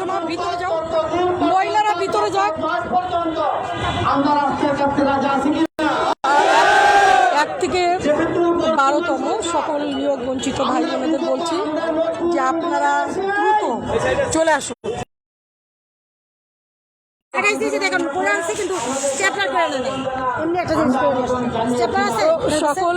না ভিতরে যাও মহিলারা ভিতরে যাক এক থেকে বারোতম সকল নিয়োগ বঞ্চিত ভাই বোনেদের বলছি যে আপনারা দ্রুত চলে আসুন আছে সকল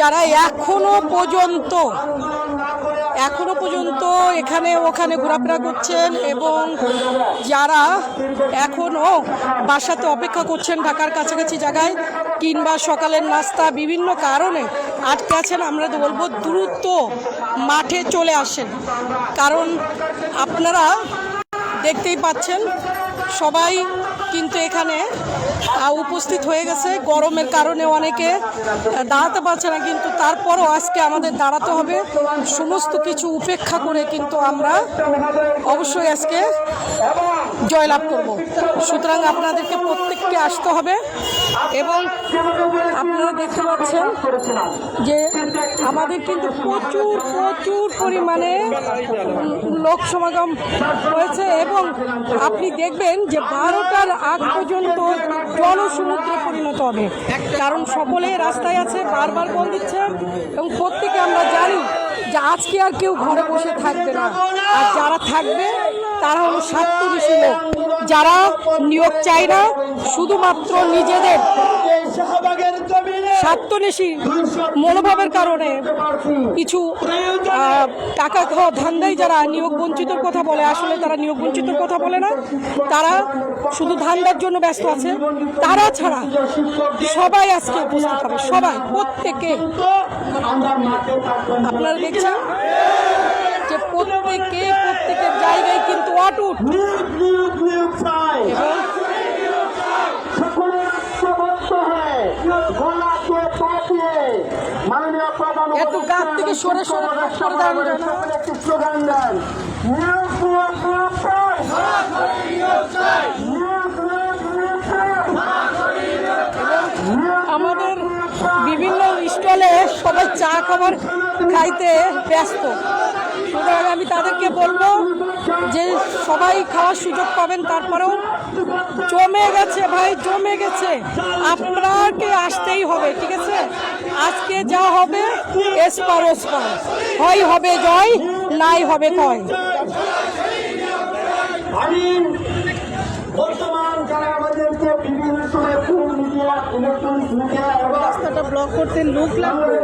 যারা এখনও পর্যন্ত এখনও পর্যন্ত এখানে, ওখানে ঘোরাফেরা করছেন এবং যারা এখনও বাসাতে অপেক্ষা করছেন ঢাকার কাছাকাছি জায়গায় কিংবা সকালের নাস্তা বিভিন্ন কারণে আটকে আছেন, আমরা বলব দ্রুত মাঠে চলে আসেন। কারণ আপনারা দেখতেই পাচ্ছেন, সবাই কিন্তু এখানে উপস্থিত হয়ে গেছে। গরমের কারণে অনেকে দাঁড়াতে পারছে না, কিন্তু তারপরও আজকে আমাদের দাঁড়াতে হবে। সমস্ত কিছু উপেক্ষা করে কিন্তু আমরা অবশ্যই আজকে জয়লাভ করব। সুতরাং আপনাদেরকে প্রত্যেককে আসতে হবে এবং আপনারা দেখতে পাচ্ছেন যে আমাদের কিন্তু প্রচুর প্রচুর পরিমাণে লোক সমাগম হয়েছে এবং আপনি দেখবেন যে বারোটার আগ পর্যন্ত জনসমুদ্রে পরিণত হবে। কারণ সকলে রাস্তায় আছে, বারবার বল দিচ্ছে এবং প্রত্যেকে আমরা জানি যে আজকে আর কেউ ঘরে বসে থাকবে না। আর যারা থাকবে, তারা হলো স্বার্থবেশী লোক। যারা নিয়োগ চায় না, শুধুমাত্র নিজেদের স্বার্থনেশী মনোভাবের কারণে কিছু টাকা খাওয়া ধান্দাই যারা নিয়োগ বঞ্চিতর কথা বলে, আসলে তারা নিয়োগ বঞ্চিতর কথা বলে না। তারা শুধু ধান্দার জন্য ব্যস্ত আছে। তারা ছাড়া সবাই আজকে উপস্থিত হবে। সবাই, প্রত্যেকে। আপনারা দেখছেন? যে প্রত্যেকে প্রত্যেকের জায়গায় কিন্তু অটুট। এত গাছ থেকে সরে সরে সরে দাঁড়ানো স্লোগান দেন। সবাই চা খাবার খাইতে ব্যস্ত। সুতরাং আমি তাদেরকে বলব যে সবাই খাওয়ার সুযোগ পাবেন, তারপরেও জমে গেছে ভাই, জমে গেছে। আপনাকে আসতেই হবে, ঠিক আছে? আজকে যা হবে এসপার ওসপার হয় হবে জয়, নাই হবে কয় করতে লোক লাগবে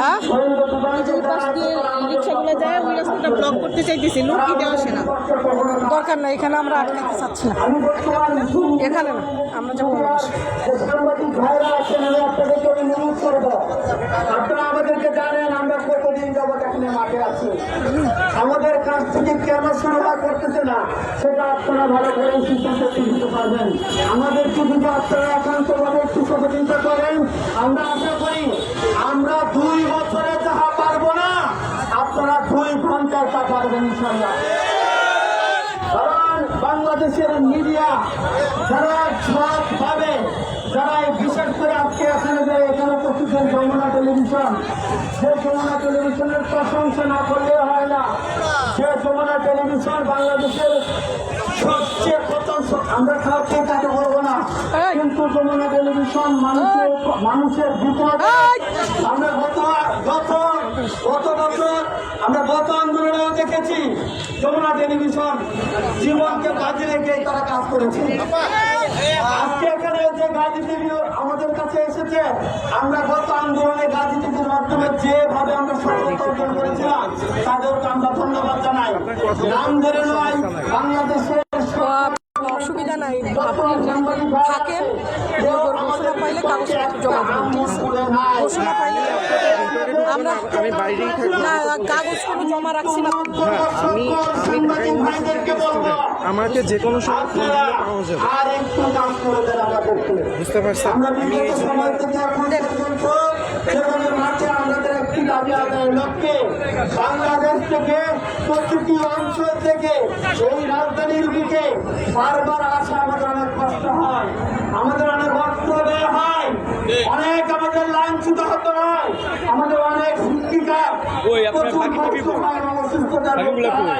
হ্যাঁ ওই পাশ না দরকার নাই এখানে আমরা আটকাতে চাচ্ছি না এখানে না আমরা যাব অন্য পাশে। যে সাংবাদিক ভাইরা আছেন আমি আপনাদেরকে অনুরোধ করব আপনারা আমাদেরকে জানেন আমরা কতদিন যাবত এখানে মাঠে আছি আমাদের কাছ থেকে কেন শুরুটা করতেছে না? সেটা আপনারা ভালো করে সিদ্ধান্ত দিতে পারবেন। আমাদেরকে যদি আপনারা একান্তভাবে একটু সহযোগিতা করেন, আমরা আশা করি আমরা দুই বছরে যাহা পারব না। আপনারা দুই ঘন্টায় তা পারবেন ইনশাল্লাহ কারণ বাংলাদেশের মিডিয়া যারা সব পাবে যারা বিশেষ করে আজকে এখানে যে এখানে হন যমুনা টেলিভিশন, যে যমুনা টেলিভিশনের প্রশংসা না করলে যে যমুনা টেলিভিশন বাংলাদেশের সবচেয়ে প্রথম আমরা খাওয়াতে বলব না। কিন্তু যমুনা টেলিভিশন মানুষের মানুষের বিপদ। আমরা গত গত গত বছর আমরা গত আন্দোলনেও দেখেছি যমুনা টেলিভিশন জীবনকে বাজি রেখে তারা কাজ করেছে। আজকে এখানে যে গাজী টিভি আমাদের কাছে এসেছে, আমরা গত আন্দোলনে গাজী টিভির মাধ্যমে যেভাবে আমরা সফলতা অর্জন করেছিলাম, তাদেরকে আমরা ধন্যবাদ জানাই। নাম ধরে নয় আপনার অসুবিধা নাই। আপনি থাকেন ঘোষণা পাইলে কাগজপত্র জমা দেবেন। ঘোষণা পাইলে আমি বাইরেই না কাগজ কোনো জমা রাখছি না। আমি আমাকে যে কোনো সময় ফোন দিলে পাওয়া যাবে। আর একটু কাজ করে দেন। আমাদেরকে বুঝতে পারছেন আমি এই বাংলাদেশ থেকে প্রতিটি অঞ্চল থেকে এই রাজধানীর দিকে বারবার আসা আমাদের অনেক কষ্ট হয়। আমাদের অনেক রক্ত ব্যয় হয়। অনেক আমাদের লাঞ্ছিত হতে হয়। আমাদের অনেক শিক্ষিকার প্রচুর কষ্ট অসুস্থতার ভুগতে।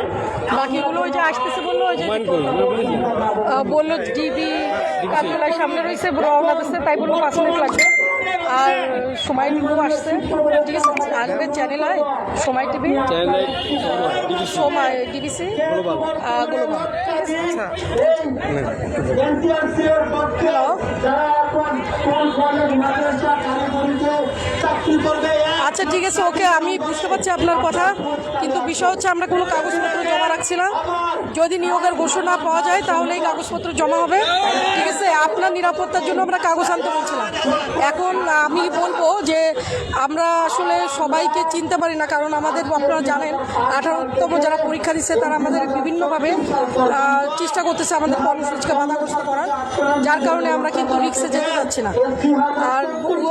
বাকিগুলো ওই যে আসতেছে বলল ওই যে বলল ডিবি কার্যালয়ের সামনে রয়েছে রওনা দিচ্ছে তাই বলল পাঁচ মিনিট লাগবে। আর সময় টিভিও আসছে। ঠিক আছে আসবে চ্যানেল হয় সময় টিভি। সময় ডিবিসি গ্লোবাল করবে আচ্ছা ঠিক আছে ওকে আমি বুঝতে পারছি আপনার কথা। কিন্তু বিষয় হচ্ছে আমরা কোনো কাগজপত্র জমা রাখছি না যদি নিয়োগের ঘোষণা পাওয়া যায়, তাহলে এই কাগজপত্র জমা হবে। ঠিক আছে? আপনার নিরাপত্তার জন্য আমরা কাগজ আনতে বলছিলাম। এখন আমি বলব যে আমরা আসলে সবাইকে চিনতে পারি না, কারণ আমাদের আপনারা জানেন, আঠারোতম যারা পরীক্ষা দিচ্ছে, তারা আমাদের বিভিন্নভাবে চেষ্টা করতেছে আমাদের কর্মসূচিকে বাধাগ্রস্ত করার। যার কারণে আমরা কিন্তু রিক্সে যেতে পারছি না। আর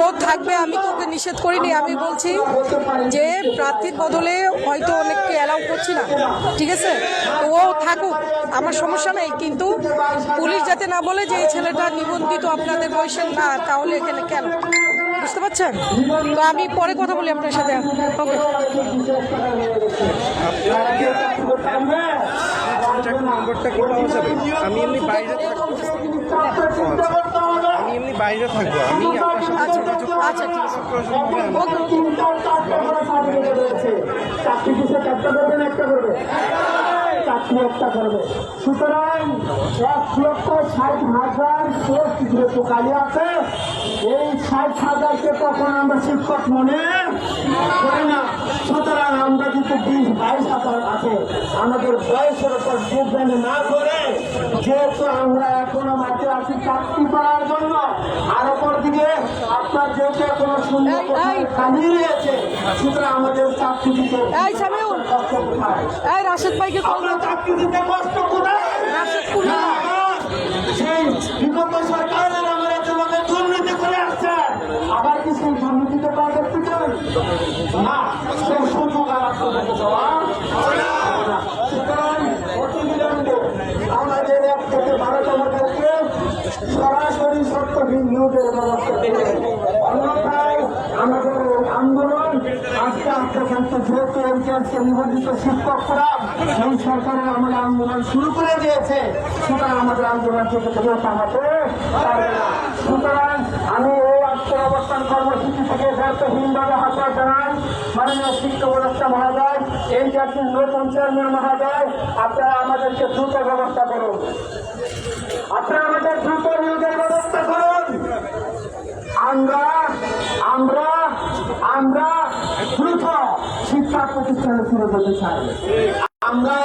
ও থাকবে, আমি তো ওকে নিষেধ করিনি, আমি বলছি যে প্রার্থীর বদলে হয়তো অনেককে অ্যালাউ করছি না ঠিক আছে? তো ও থাকুক আমার সমস্যা নেই কিন্তু পুলিশ যাতে না বলে যে এই ছেলেটা নিবন্ধিত আপনাদের বয়সের না তাহলে এখানে কেন? বুঝতে পারছেন? তো আমি পরে কথা বলি আপনার সাথে। ওকে কন্ট্যাক্ট নম্বরটা কি পাওয়া যাবে? আমি এমনি বাইরে বাইরে থাকব। আমি আপনার সাথে আচ্ছা আচ্ছা ঠিক আছে। কিসে একটা করবে। একটা করবে একটা করবে সুতরাং এক লক্ষ ষাট হাজার পোস্ট যেহেতু খালি আছে। এই ষাট হাজারকে তখন আমরা শিক্ষক মনে করি না। সুতরাং আমরা কিন্তু বিশ বাইশ হাজার আছে। আমাদের বয়সের উপর যোগদান না করে যেহেতু আমরা এখনও মাঠে আছি চাকরি করার জন্য। আর অপর দিকে আপনার যেহেতু এখনও শূন্য। খালি রয়েছে সুতরাং আমাদের চাকরি দিতে এই সামিউল এই রাশেদ ভাইকে কল চাকরি দিতে কষ্ট কোথায়? রাশেদ সেই বিগত সরকারের আমরা তোমাকে দুর্নীতি করে আসছে। আবার কি সেই দুর্নীতিতে পা দেখতে চান না সেই সুযোগ আর আপনাদেরকে দেওয়া হবে না। সুতরাং অতি বিলম্বে আমাদের এক থেকে বারোতম ক্ষেত্রে সরাসরি সত্যহীন নিয়োগের ব্যবস্থা করবে অন্যথায় আমাদের এই আন্দোলন আস্তে কিন্তু যেহেতু এনটিআরসি নিবন্ধিত শিক্ষকরা এই সরকারের আন্দোলন শুরু করে দিয়েছে। সুতরাং আমাদের আন্দোলন থেকে থেকে থামাতে পারবে না। সুতরাং আমি এই আজকের অবস্থান কর্মসূচি থেকে দায়িত্বহীনভাবে হাতরা জানাই। মাননীয় শিক্ষা উপদেষ্টা মহোদয়, এনটিআরসির নতুন চেয়ারম্যান মহোদয়, আপনারা আমাদেরকে দ্রুত ব্যবস্থা করুন। আপনারা আমাদের দ্রুত নিয়োগের ব্যবস্থা করুন। আমরা আমরা আমরা শিক্ষা প্রতিষ্ঠানে ফিরে যেতে চাই আমরা